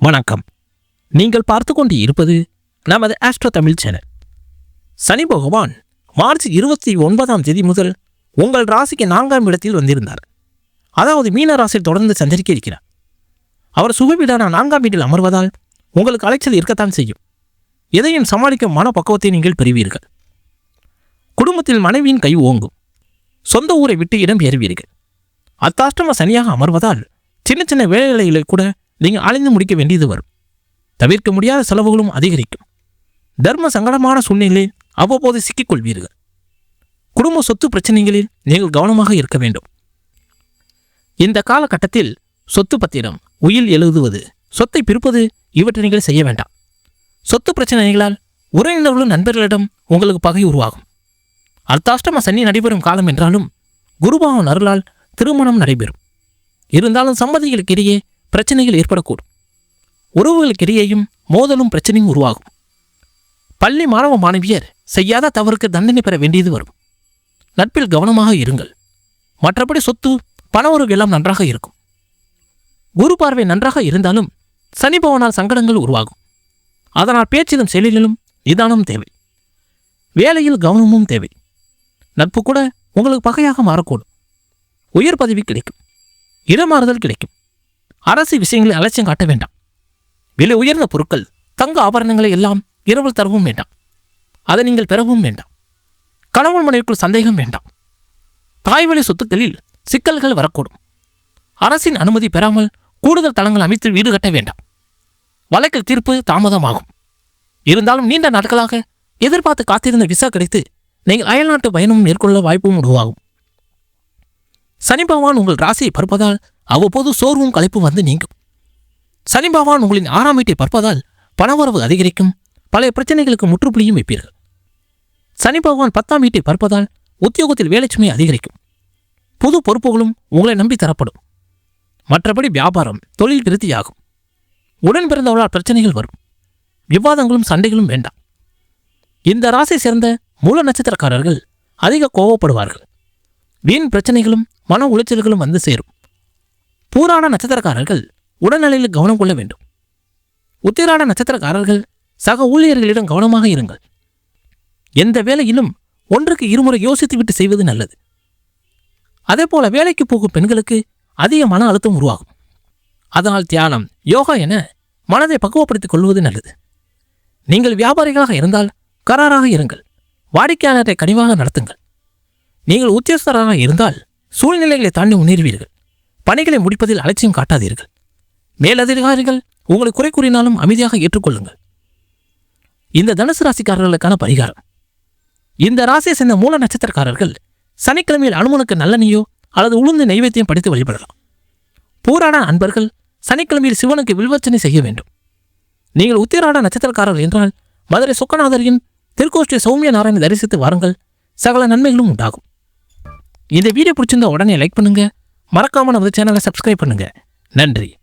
வணக்கம். நீங்கள் பார்த்து கொண்டு இருப்பது நமது ஆஸ்ட்ரோ தமிழ் சேனல் சனி பகவான் மார்ச் இருபத்தி ஒன்பதாம் தேதி முதல் உங்கள் ராசிக்கு நான்காம் இடத்தில் வந்திருந்தார். அதாவது மீன ராசியில் தொடர்ந்து சஞ்சரிக்க இருக்கிறார். அவர் சுகவீடான நான்காம் வீட்டில் அமர்வதால் உங்களுக்கு அலைச்சல் இருக்கத்தான் செய்யும். எதையும் சமாளிக்கும் மனப்பக்குவத்தை நீங்கள் பெறுவீர்கள். குடும்பத்தில் மனைவியின் கை ஓங்கும். சொந்த ஊரை விட்டு இடம் பெறுவீர்கள். அத்தாஷ்டம சனியாக அமர்வதால் சின்ன சின்ன வேலைகளில் கூட நீங்கள் அலைந்து முடிக்க வேண்டியது வரும். தவிர்க்க முடியாத செலவுகளும் அதிகரிக்கும். தர்ம சங்கடமான சூழ்நிலையில் அவ்வப்போது சிக்கிக்கொள்வீர்கள். குடும்ப சொத்து பிரச்சனைகளில் நீங்கள் கவனமாக இருக்க வேண்டும். இந்த காலகட்டத்தில் சொத்து பத்திரம் உயில் எழுதுவது சொத்தை பிரிப்பது இவற்றை நீங்கள் செய்ய வேண்டாம். சொத்து பிரச்சனைகளால் உறவினர்களும் நண்பர்களிடம் உங்களுக்கு பகை உருவாகும். அர்த்தாஷ்டம சனி நடைபெறும் காலம் என்றாலும் குருபாவன் அருளால் திருமணம் நடைபெறும். இருந்தாலும் சம்மதிகளுக்கு இடையே பிரச்சனைகள் ஏற்படக்கூடும். உறவுகளுக்கிடையேயும் மோதலும் பிரச்சனையும் உருவாகும். பள்ளி மாணவ மாணவியர் செய்யாத தவறுக்கு தண்டனை பெற வேண்டியது வரும். நட்பில் கவனமாக இருங்கள். மற்றபடி சொத்து பண உறவு எல்லாம் நன்றாக இருக்கும். குரு பார்வை நன்றாக இருந்தாலும் சனி பவனால் சங்கடங்கள் உருவாகும். அதனால் பேச்சிலும் செயலிலும் நிதானம் தேவை. வேலையில் கவனமும் தேவை. நட்பு கூட உங்களுக்கு பகையாக மாறக்கூடும். உயர் பதவி கிடைக்கும். இடமாறுதல் கிடைக்கும். அரசு விஷயங்களை அலட்சியம் காட்ட வேண்டாம். விலை உயர்ந்த பொருட்கள் தங்க ஆபரணங்களை எல்லாம் இரவல் தரவும் வேண்டாம். அதை நீங்கள் பெறவும் வேண்டாம். கணவன் மனைவிக்குள் சந்தேகம் வேண்டாம். தாய்வழி சொத்துக்களில் சிக்கல்கள் வரக்கூடும். அரசின் அனுமதி பெறாமல் கூடுதல் தளங்கள் அமைத்து வீடு கட்ட வேண்டாம். வழக்கில் தீர்ப்பு தாமதமாகும். இருந்தாலும் நீண்ட நாட்களாக எதிர்பார்த்து காத்திருந்த விசா கிடைத்து நீங்கள் அயல்நாட்டு பயணம் மேற்கொள்ள வாய்ப்பும் உருவாகும். சனி பகவான் உங்கள் ராசியை பருப்பதால் அவ்வப்போது சோர்வும் களைப்பும் வந்து நீங்கும். சனி பகவான் உங்களின் ஆறாம் வீட்டை பார்ப்பதால் பணவரவு அதிகரிக்கும். பழைய பிரச்சனைகளுக்கு முற்றுப்புள்ளியும் வைப்பீர்கள். சனி பகவான் பத்தாம் வீட்டை பார்ப்பதால் உத்தியோகத்தில் வேலைச்சுமை அதிகரிக்கும். புது பொறுப்புகளும் உங்களை நம்பி தரப்படும். மற்றபடி வியாபாரம் தொழில் விருத்தியாகும். உடன் பிறந்தவர்களால் பிரச்சனைகள் வரும். விவாதங்களும் சண்டைகளும் வேண்டாம். இந்த ராசி சேர்ந்த மூல நட்சத்திரக்காரர்கள் அதிக கோவப்படுவார்கள். வீண் பிரச்சனைகளும் மன உளைச்சல்களும் வந்து சேரும். பூராட நட்சத்திரக்காரர்கள் உடல்நிலையில் கவனம் கொள்ள வேண்டும். உத்திராட நட்சத்திரக்காரர்கள் சக ஊழியர்களிடம் கவனமாக இருங்கள். எந்த வேலையிலும் ஒன்றுக்கு இருமுறை யோசித்துவிட்டு செய்வது நல்லது. அதேபோல வேலைக்கு போகும் பெண்களுக்கு அதிக மன அழுத்தம் உருவாகும். அதனால் தியானம் யோகா என மனதை பக்குவப்படுத்திக் கொள்வது நல்லது. நீங்கள் வியாபாரிகளாக இருந்தால் கராராக இருங்கள். வாடிக்கையாளரை கனிவாக நடத்துங்கள். நீங்கள் உத்தியோகஸ்தராக இருந்தால் சூழ்நிலைகளை தாண்டி முன்னேறுவீர்கள். பணிகளை முடிப்பதில் அலட்சியம் காட்டாதீர்கள். மேலதிகாரிகள் உங்களை குறை கூறினாலும் அமைதியாக ஏற்றுக்கொள்ளுங்கள். இந்த தனுசு ராசிக்காரர்களுக்கான பரிகாரம். இந்த ராசியை சேர்ந்த மூல நட்சத்திரக்காரர்கள் சனிக்கிழமையில் அனுமனுக்கு நல்லெண்ணையோ அல்லது உளுந்து நைவேத்தியம் படித்து வழிபடலாம். போராட அன்பர்கள் சனிக்கிழமையில் சிவனுக்கு வில்வர்ச்சனை செய்ய வேண்டும். நீங்கள் உத்திராட நட்சத்திரக்காரர் என்றால் மதுரை சொக்கநாதரின் திருக்கோஷ்டி சௌமிய நாராயண தரிசித்து வாருங்கள். சகல நன்மைகளும் உண்டாகும். இந்த வீடியோ பிடிச்சிருந்தா உடனே லைக் பண்ணுங்க. மறக்காமல் நமது சேனலை சப்ஸ்கிரைப் பண்ணுங்கள் நன்றி.